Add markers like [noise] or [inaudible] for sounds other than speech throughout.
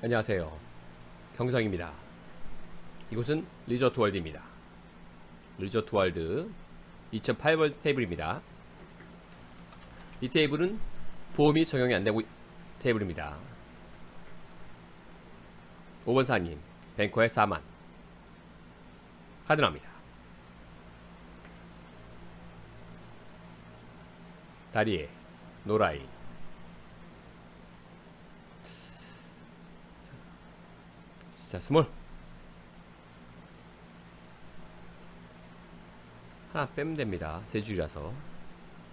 안녕하세요. 경성입니다. 이곳은 리조트 월드입니다. 리조트 월드 2008번 테이블입니다. 이 테이블은 보험이 적용이 안 되고 테이블입니다. 5번 사님, 뱅커에 4만. 카드 나옵니다. 다리에 노라이. 자, 스몰. 하나 빼면 됩니다. 세 줄이라서.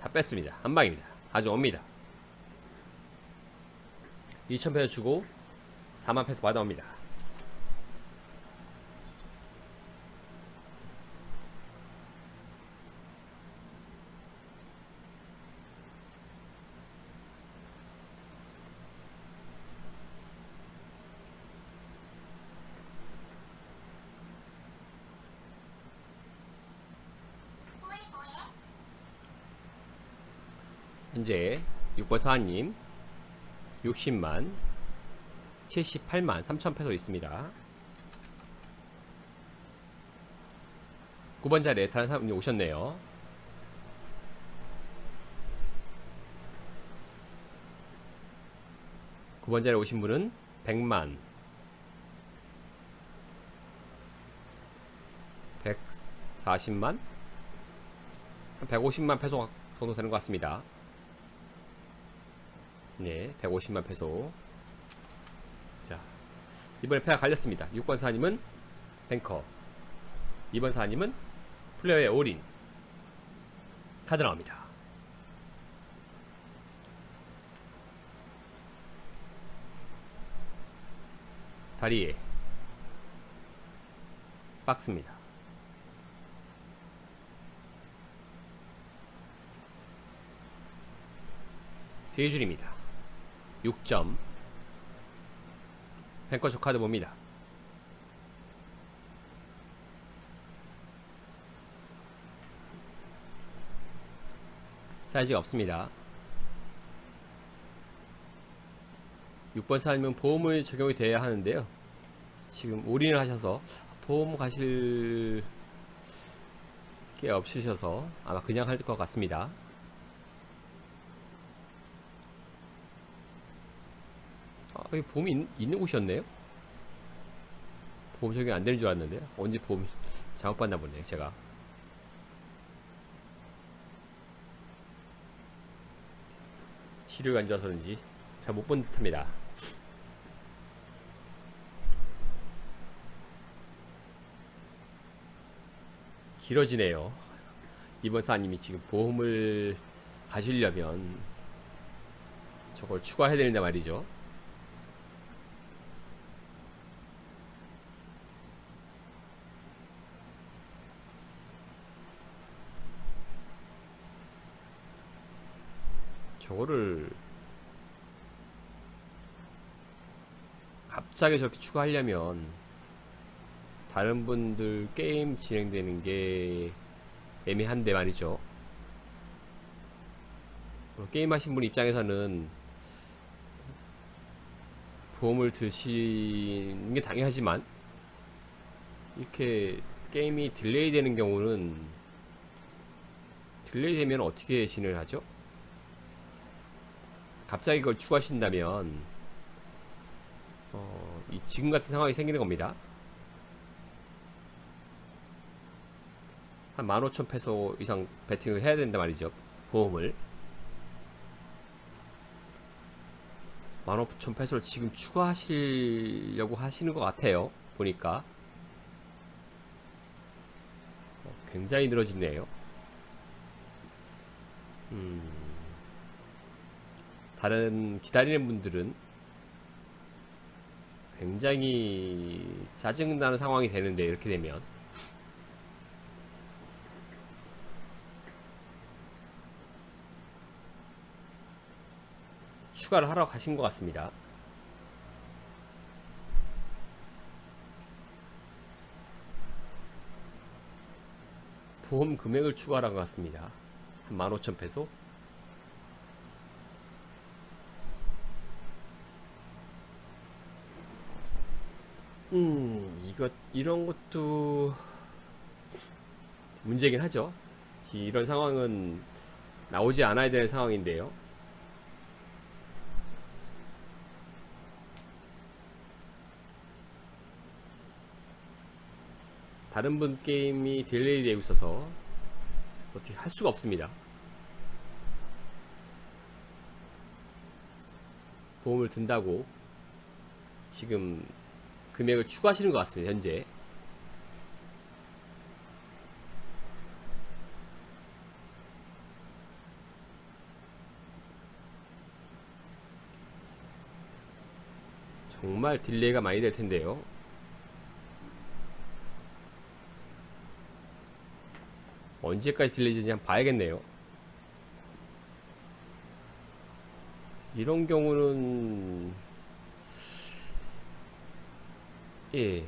다 뺐습니다. 한 방입니다. 아주 옵니다. 2,000패서 주고 4만 패서 받아옵니다. 현재 6번 사님 60만 78만 3천 패소 있습니다. 9번 자리에 다른 사람이 오셨네요. 구번 자리에 오신 분은 100만 140만 한 150만 페소 정도 되는 것 같습니다. 네, 150만 페소. 자, 이번에 패가 갈렸습니다. 6번 사님은 뱅커. 2번 사님은 플레이어의 올인. 카드 나옵니다. 다리에 박스입니다. 세 줄입니다. 6점. 뱅커쇼 카드 봅니다. 사이즈가 없습니다. 6번 사님은 보험을 적용이 돼야 하는데요. 지금 올인을 하셔서 보험 가실 게 없으셔서 아마 그냥 할 것 같습니다. 아, 여기 보험이 있, 있는 곳이었네요? 보험 적용 안 되는 줄 알았는데요. 언제 보험 잘못받나 보네요, 제가. 시류가 안 좋아서인지 잘 못 본 듯합니다. 길어지네요. 이번 사님이 지금 보험을 가시려면 저걸 추가해야 되는데 말이죠. 저거를 갑자기 저렇게 추가하려면 다른 분들 게임 진행되는 게 애매한데 말이죠. 어, 게임 하신 분 입장에서는 보험을 드시는 게 당연하지만 이렇게 게임이 딜레이 되는 경우는 딜레이 되면 어떻게 진행을 하죠? 갑자기 그걸 추가하신다면 어, 이 지금 같은 상황이 생기는 겁니다. 한 15,000페소 이상 베팅을 해야 된다 말이죠. 보험을. 15,000페소를 지금 추가하시려고 하시는 것 같아요. 보니까. 어, 굉장히 늘어지네요. 음. 다른 기다리는 분들은 굉장히 짜증나는 상황이 되는데 이렇게 되면 추가를 하러 가신 것 같습니다. 보험 금액을 추가한 것 같습니다. 한 15,000페소? 음, 이것, 이런 것도 문제긴 하죠. 이런 상황은 나오지 않아야 되는 상황인데요. 다른 분 게임이 딜레이 되고 있어서 어떻게 할 수가 없습니다. 보험을 든다고 지금 금액을 추가하시는 것 같습니다. 현재. 정말 딜레이가 많이 될 텐데요. 언제까지 딜레이지 한번 봐야겠네요. 이런 경우는 예.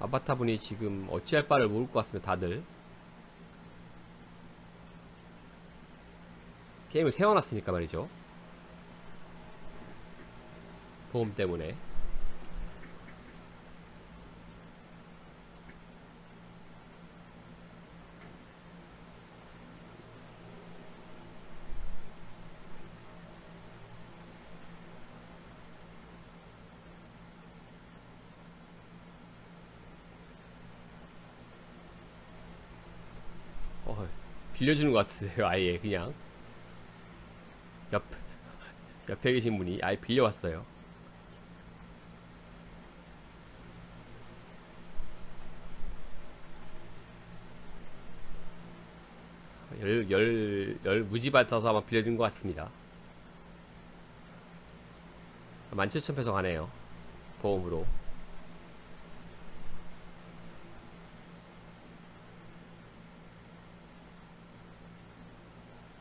아바타 분이 지금 어찌할 바를 모를 것 같습니다. 다들 게임을 세워놨으니까 말이죠. 보험 때문에. 어, 빌려주는 것 같으세요. [laughs] 아예 그냥 옆 옆에 계신 분이 아예 빌려왔어요. 열, 열, 열 무지 받아서 아마 빌려준 것 같습니다. 17,000페소 가네요. 보험으로.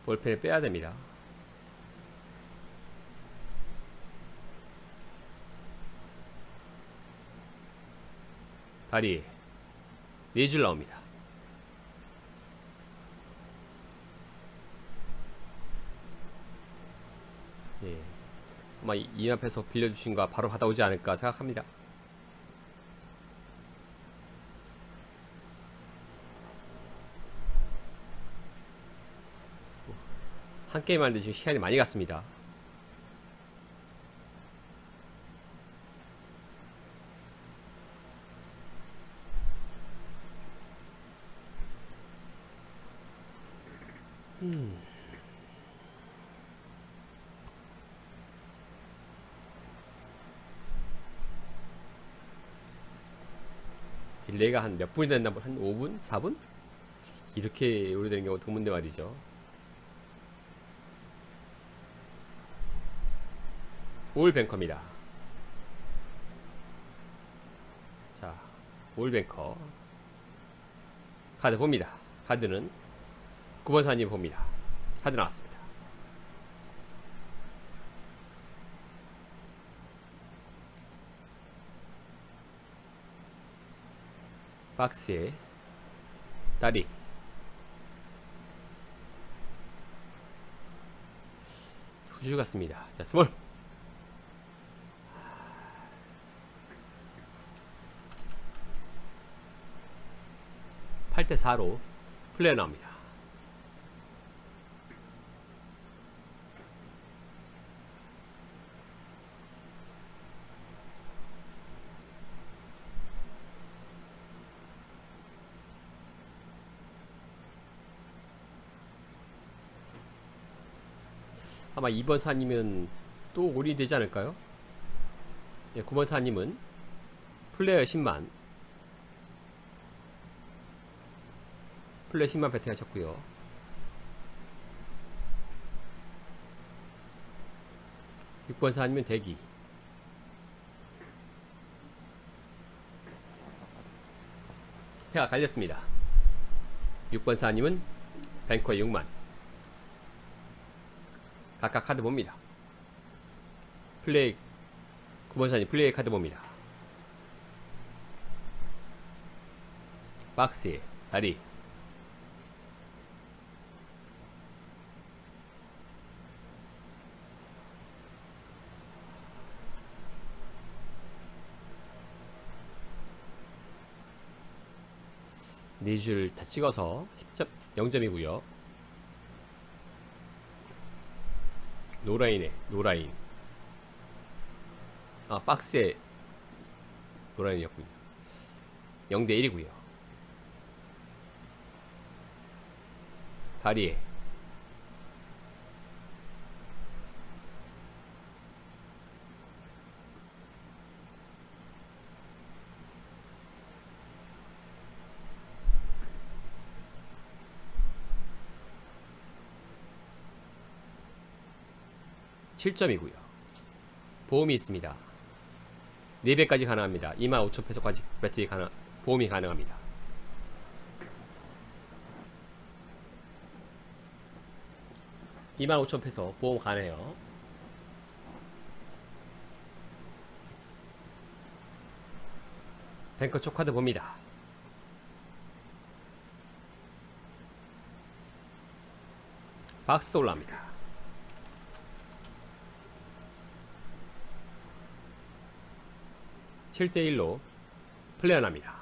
볼펜을 빼야 됩니다. 다리 네줄 나옵니다. 예. 아마 이, 이 앞에서 빌려주신 거 바로 받아오지 않을까 생각합니다. 한 게임 하는데 지금 시간이 많이 갔습니다. 딜레이가 한 몇 분이 됐나 한 5분? 4분? 이렇게 오래되는 경우 드문데 말이죠. 올 뱅커입니다. 자, 올 뱅커. 카드 봅니다. 카드는 9번 사님 봅니다. 카드 나왔습니다. 박스에 다리 두줄 같습니다. 자, 스몰 8대 4로 플레이 나옵니다. 아마 2번 사님은 또 올인이 되지 않을까요? 예, 9번 사님은 플레이어 10만 플레이 10만 배팅 하셨고요. 육번 사님은 대기 패가 갈렸습니다. 6번 사님은 뱅커 6만 각각 카드 봅니다. 플레이 9번 사님 플레이 카드 봅니다. 박스에 다리 네 줄 다 찍어서 10점 0점이고요. 노라인에 노라인. 아 박스에 노라인이었군요. 0대 1이고요. 다리에 칠점이고요 보험이 있습니다. 4배까지 가능합니다. 25,000페소까지 배터리 가능, 보험이 가능합니다. (25,000 페소) 보험 가능해요 뱅커 쪽 카드 봅니다 박스 올라옵니다 7대1로 플레이어납니다